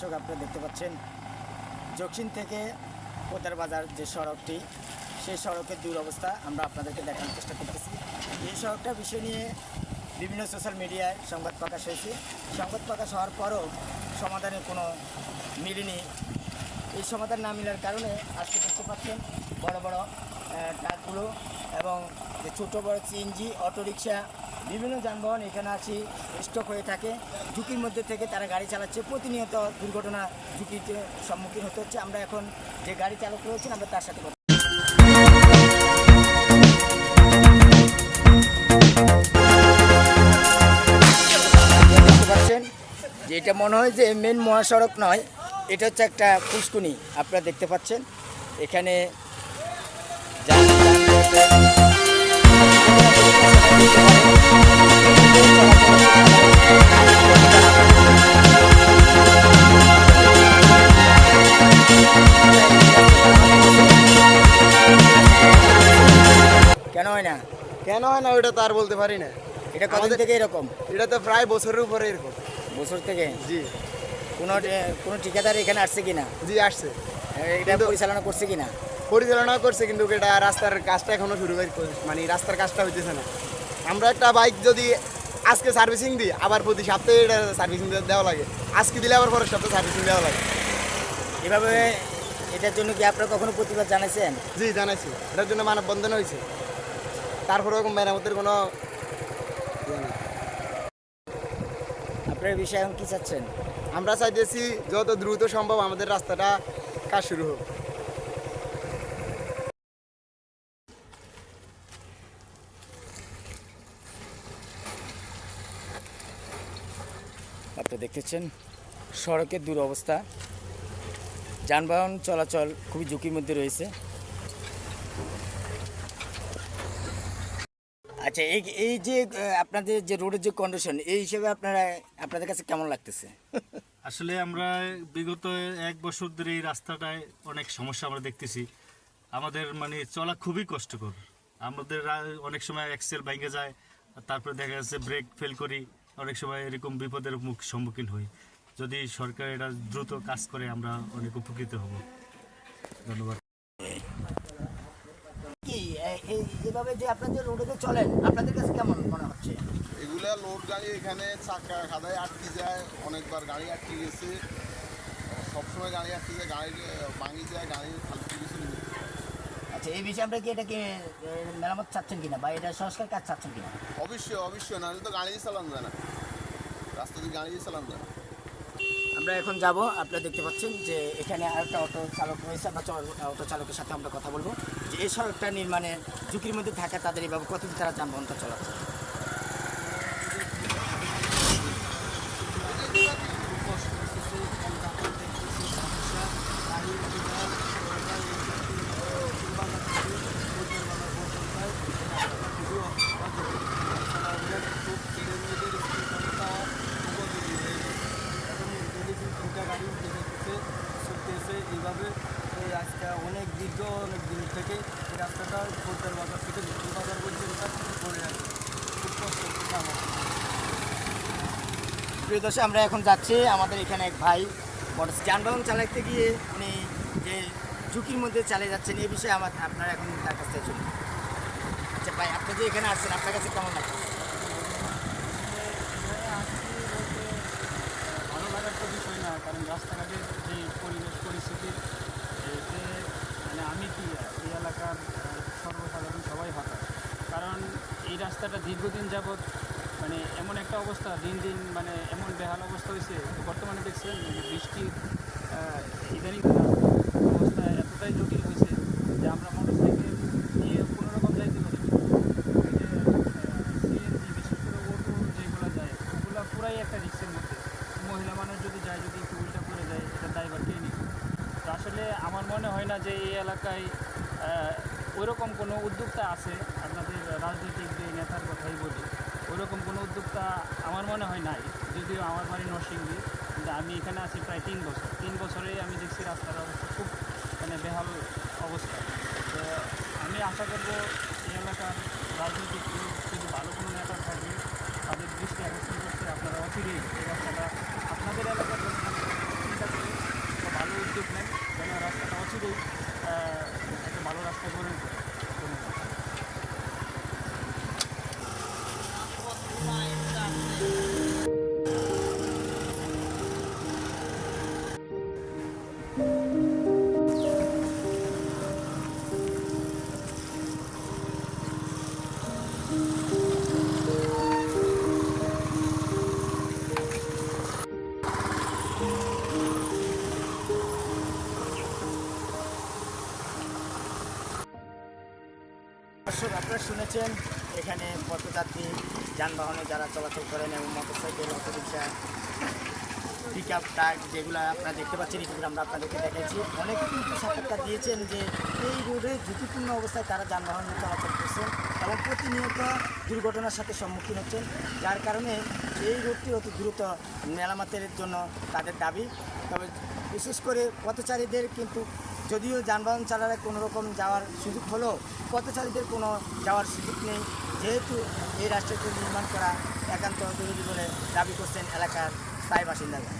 দর্শক, আপনারা দেখতে পাচ্ছেন দক্ষিণ থেকে কোদার বাজার যে সড়কটি, সেই সড়কের দুরবস্থা আমরা আপনাদেরকে দেখানোর চেষ্টা করতেছি। এই সড়কটা বিষয় নিয়ে বিভিন্ন সোশ্যাল মিডিয়ায় সংবাদ প্রকাশ হয়েছে। সংবাদ প্রকাশ হওয়ার পরও সমাধানের কোনো মিলেনি। এই সমাধান না মিলার কারণে আজকে দেখতে পাচ্ছেন বড় বড় ট্রাকগুলো এবং যে ছোটো বড় সিএনজি, অটোরিকশা, বিভিন্ন যানবাহন এখানে আসি স্টক হয়ে থাকে। ঝুঁকির মধ্যে থেকে তারা গাড়ি চালাচ্ছে। প্রতিনিয়ত দুর্ঘটনা ঝুঁকিতে সম্মুখীন হতে হচ্ছে। আমরা এখন যে গাড়ি চালক রয়েছেন, আমরা তার সাথে যে এটা মনে হয় যে মেন মহাসড়ক নয়। এটা হচ্ছে একটা পুষ্কুনি আপনারা দেখতে পাচ্ছেন। এখানে কেন হয় না? কেন হয় না ওটা তো আর বলতে পারি না। এটা কদিন থেকে এরকম? এটা তো প্রায় বছরের উপরে এরকম। বছর থেকে? জি। কোনো কোনো ঠিকাদার এখানে আসছে কিনা? জি আসছে। এটা পরিচালনা করছে কিনা? পরিচালনা করছে কিন্তু এটা রাস্তার কাজটা এখনও শুরু মানে রাস্তার কাজটা হইতেছে না। আমরা একটা বাইক যদি আজকে সার্ভিসিং দিই আবার প্রতি সপ্তাহে এটা সার্ভিসিং দেওয়া লাগে। আজকে দিলে আবার পরের সপ্তাহে সার্ভিসিং দেওয়া লাগে। এভাবে এটার জন্য কি আপনারা কখনো প্রতিবাদ জানাইছেন? জি জানাইছি। এটার জন্য মানববন্ধন হয়েছে। তারপরে ওরকম মেরামতের কোনো ইয়ে। আপনার বিষয়ে এখন কি চাচ্ছেন? আমরা চাইতেছি যত দ্রুত সম্ভব আমাদের রাস্তাটা কাজ শুরু হোক। দেখতেছেন সড়কের দুরবস্থা। যানবাহন চলাচল খুবই ঝুঁকির মধ্যে রয়েছে। আচ্ছা এই এই যে আপনাদের যে রোডের যে কন্ডিশন এই হিসেবে আপনারা, আপনাদের কাছে কেমন লাগতেছে? আসলে আমরা বিগত এক বছর ধরে এই রাস্তাটায় অনেক সমস্যা আমরা দেখতেছি। আমাদের মানে চলা খুবই কষ্টকর। আমাদের অনেক সময় এক্সেল ভেঙে যায়, তারপরে দেখা যাচ্ছে ব্রেক ফেল করি। অনেক সময় এরকম বিপদের মুখ সম্মুখীন হই। যদি সরকার এটা দ্রুত কাজ করে আমরা অনেক উপকৃত হব। ধন্যবাদ। এই এভাবে যে আপনাদের রোডে চলেন আপনাদের কাছে কেমন মনে হচ্ছে? এগুলা লোড গাড়ি এখানে চাকা খাদায় আটকে যায় অনেকবার গাড়ি আটকে গেছে। সবসময় গাড়ি আটকে যায় গাড়ি ভাঙি যায় গাড়ি ফালতু কিছু। আচ্ছা এই বিষয়ে আমরা কি এটাকে মেরামত চাচ্ছেন কিনা বা এটা সংস্কার কাজ চাচ্ছেন কিনা? অবশ্যই অবশ্যই না তো গাড়ি চালানো যায় না। রাস্তা দিয়ে গাড়ি দিয়ে চালানো যায় না। আমরা এখন যাব আপনারা দেখতে পাচ্ছেন যে এখানে আরেকটা অটো চালক রয়েছে আমরা অটো চালকের সাথে আমরা কথা বলব। যে এই সড়কটা নির্মাণে ঝুঁকির মধ্যে থাকা তাদের এইভাবে কতদিন তারা যানবাহনটা চলাচ্ছে? অনেক দীর্ঘ, অনেক দিন থেকে রাস্তাটা খোর্দার বাজার থেকে বিক্রি বাজার পর্যন্ত করে রাখে খুব কষ্ট হচ্ছে আমার এখন যাচ্ছি আমাদের এখানে এক ভাই। মোটর যানবাহন চালাতে গিয়ে উনি যে ঝুঁকির মধ্যে চালিয়ে যাচ্ছেন এই বিষয়ে আমার আপনারা এখন তার কাছ থেকে আচ্ছা ভাই, আপনি যে এখানে আসছেন, আপনার কাছে কেমন লাগে ভালো লাগার তো বিষয় না কারণ রাস্তাঘাটের যে পরিবেশ পরিস্থিতি এতে মানে আমি কি এই এলাকার আহ, সর্বসাধারণ সবাই হতাশ কারণ এই দীর্ঘদিন যাবৎ মানে এমন একটা অবস্থা, দিন দিন মানে এমন বেহাল অবস্থা হয়েছে বর্তমানে দেখছেন বৃষ্টির ইদানিং অবস্থা এতটাই জটিল হয়েছে যে আমরা মোটরসাইকেল নিয়ে কোনো রকম যাইতে পারি সিএনজি বিশেষ করে অটো যেগুলো যায়, ওগুলো পুরাই একটা রিক্সের মধ্যে। মহিলা মানুষ যদি যায়, যদি একটু উল্টা পড়ে যায়, এটা ড্রাইভার কে নিবে? তো আসলে আমার মনে হয় না যে এই এলাকায় ওইরকম কোনো উদ্যোক্তা আছে। রাজনৈতিক যে নেতার কথাই বলি ওইরকম কোনো উদ্যোক্তা আমার মনে হয় নাই, যদিও আমার বাড়ি নরসিংদী, কিন্তু আমি এখানে আছি প্রায় তিন বছর। তিন বছরেই আমি দেখছি রাস্তার অবস্থা খুব মানে বেহাল অবস্থা। তো আমি আশা করব এই এলাকার রাজনৈতিক যদি ভালো কোনো নেতা থাকে, তাদের দৃষ্টি আকর্ষণ করতে আপনারা অচিরেই আপনারা শুনেছেন, এখানে পথযাত্রী, যানবাহনে যারা চলাচল করেন এবং motorcycle auto rickshaw pickup truck যেগুলো আপনারা দেখতে পাচ্ছেন, এগুলো আমরা আপনাদেরকে দেখাইছি অনেকে কিন্তু সাক্ষাৎকার দিয়েছেন যে এই রোডে ঝুঁকিপূর্ণ অবস্থায় তারা যানবাহন চলাচল করছেন এবং প্রতিনিয়ত দুর্ঘটনার সাথে সম্মুখীন হচ্ছেন, যার কারণে এই রোডটি অতি দ্রুত মেরামতের জন্য তাদের দাবি। তবে বিশেষ করে পথচারীদের কিন্তু যদিও যানবাহন চালালে কোনো রকম যাওয়ার সুযোগ হলেও পথচারীদের কোনো যাওয়ার সুযোগ নেই। যেহেতু এই রাষ্ট্রটি নির্মাণ করা একান্ত জরুরি বলে দাবি করছেন এলাকার স্থায়ী বাসিন্দারা।